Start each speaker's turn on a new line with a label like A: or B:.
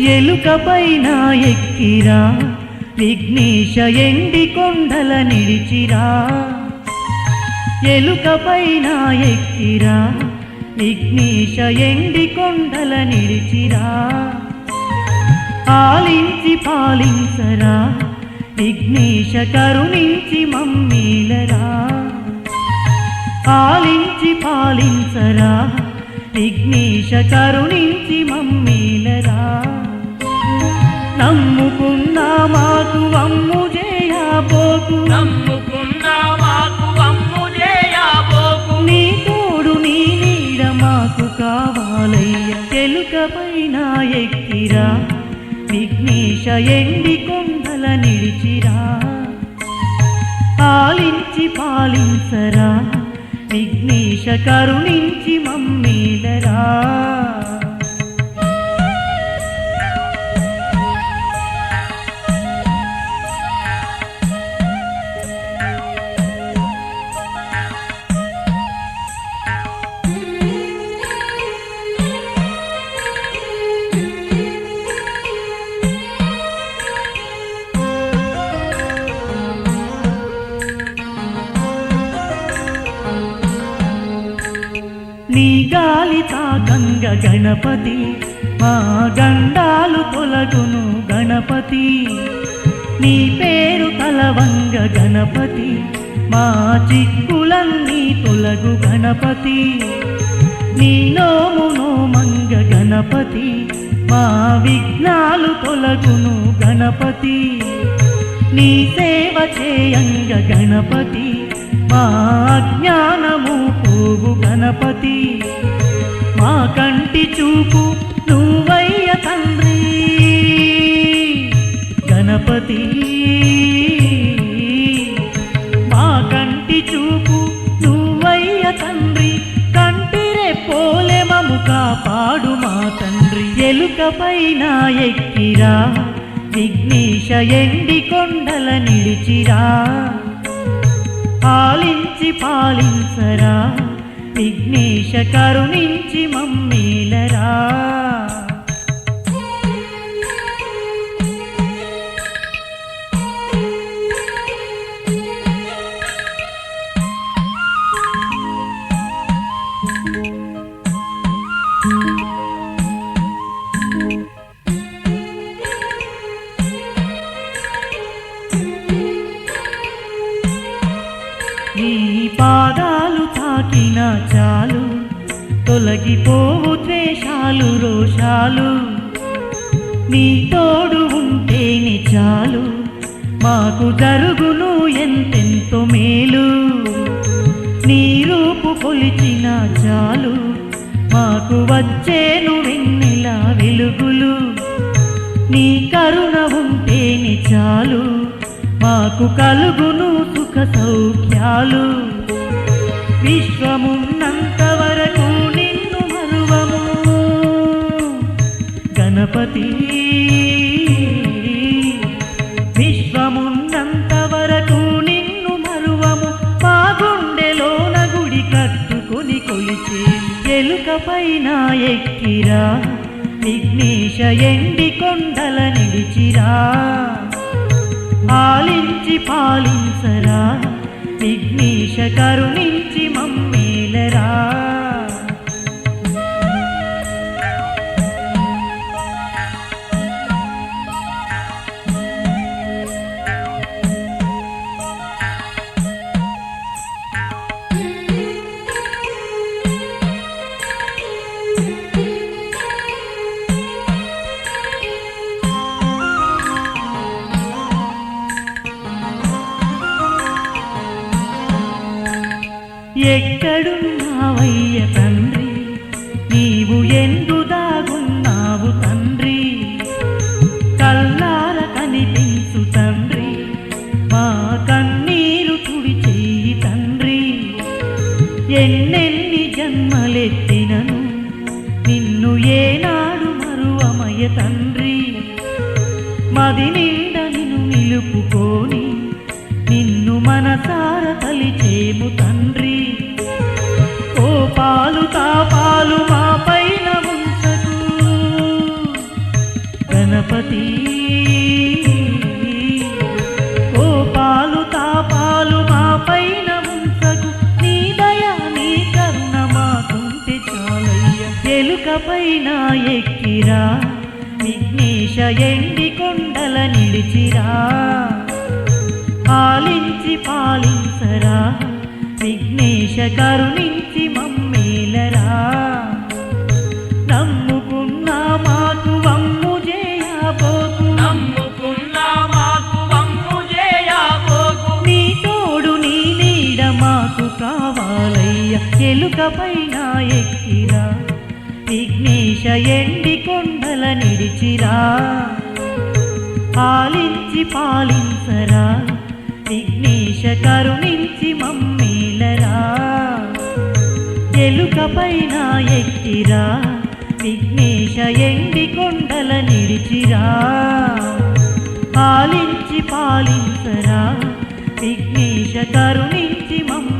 A: ఎలుకపైన ఎక్కిరా విఘ్నేశ ఎండి కొండల నిలిచిరా. ఎలుకపైన ఎక్కిరా విఘ్నేశ ఎండి కొండల నిలిచిరా. ఆలించి పాలించరా విఘ్నేశ కరుణించి మమ్మీలరా. ఆలించి పాలించరా విఘ్నేశ కరుణించి మమ్మీలరా. నమ్ముకున్నా మాకు అమ్ము చేయబోకు
B: నమ్ముకున్నా మాకు అమ్ము చేయబోకు
A: నీ తోడు నీ నీడ మాకు కావాలయ్య. ఎలుకపైన ఎక్కిరా. విఘ్నేశ ఎండి కొండల నిలిచిరా. ఆలించి పాలించరా. విఘ్నేశ కరుణించి మమ్మీలరా నీ గాలి తాకంగ గణపతి మా గండాలు తొలగును గణపతి. నీ పేరు కలవంగ గణపతి మా చిక్కులన్నీ తొలగు గణపతి. నీ నోము నోమంగ గణపతి మా విఘ్నాలు తొలగును గణపతి. నీ సేవ చేయంగ గణపతి మా జ్ఞానము పూవు గణపతి. మా కంటి చూపు నువ్వయ్య తండ్రి. గణపతి. మా కంటి చూపు నువ్వయ్య తండ్రి. కంటిరే పోలే మము కాపాడు మా తండ్రి. ఎలుకపైన ఎక్కిరా విఘ్నేశ ఎండి కొండల నిలిచిరా. పాలించి పాలించరా విఘ్నేశ కరుణించి మమ్మీలరా. నీ పాదాలు తాకిన చాలు. తొలగిపోవు ద్వేషాలు రోషాలు. నీ తోడు ఉంటేనే చాలు. మాకు జరుగును ఎంతెంతో మేలు. నీ రూపు కొలిచిన చాలు. మాకు వచ్చేను వెన్నెల వెలుగులు. నీ కరుణ ఉంటేనే చాలు. మాకు కలుగును సుఖ సౌఖ్యాలు. విశ్వమున్నంత వరకు నిన్ను మరువము. గణపతి విశ్వమున్నంత వరకు నిన్ను మరువము. మా గుండెలోన గుడి కట్టుకొని ఎలుక పైన ఎక్కిరా. విఘ్నేశ ఎండి కొండల నిడిచిరా ఆలించి పాలించరా విఘ్నేశ కరుణించి మమ్మీలరా ఎక్కడున్నావయ్య తండ్రి? నీవు ఎందు దాగున్నావు తండ్రి? కల్లార కనిపించు తండ్రి. మా కన్నీరు తుడి చెయ్యి తండ్రి. ఎన్నెన్ని జన్మలెత్తినను నిన్ను ఏనాడు మరువమయ తండ్రి. మది నిండా నిన్ను నిలుపుకొని నిన్ను మనసార తలిచేము తండ్రి. ఓ పాలు తాపాలు మా పైన ఉంచకు. గణపతి కోపాలు తాపాలు మా పైన ఉంచకు. నీ దయ నీ కరుణ మాకుంటే చాలయ్య. ఎలుక పైన ఎక్కిరా విఘ్నేశ ఎండి కొండల నిలిచిరా. పాలించి పాలించరా విఘ్నేశ కరుణించి మమ్మేలరా. నమ్ముకున్నా మాకు వమ్ము చేయబోకు.
B: నమ్ముకున్నా మాకు వమ్ము చేయబోకు.
A: నీ తోడు నీ నీడ మాకు కావాలయ్య. ఎలుక పైన ఎక్కిరా. విఘ్నేశ ఎండి కొండల నిడిచిరా. పాలించి పాలించరా. పైన ఎక్కిరా విఘ్నేశ ఎండి కొండల నిడిచిరా పాలించి పాలించరా విఘ్నేశ కరుణించి మమ్మ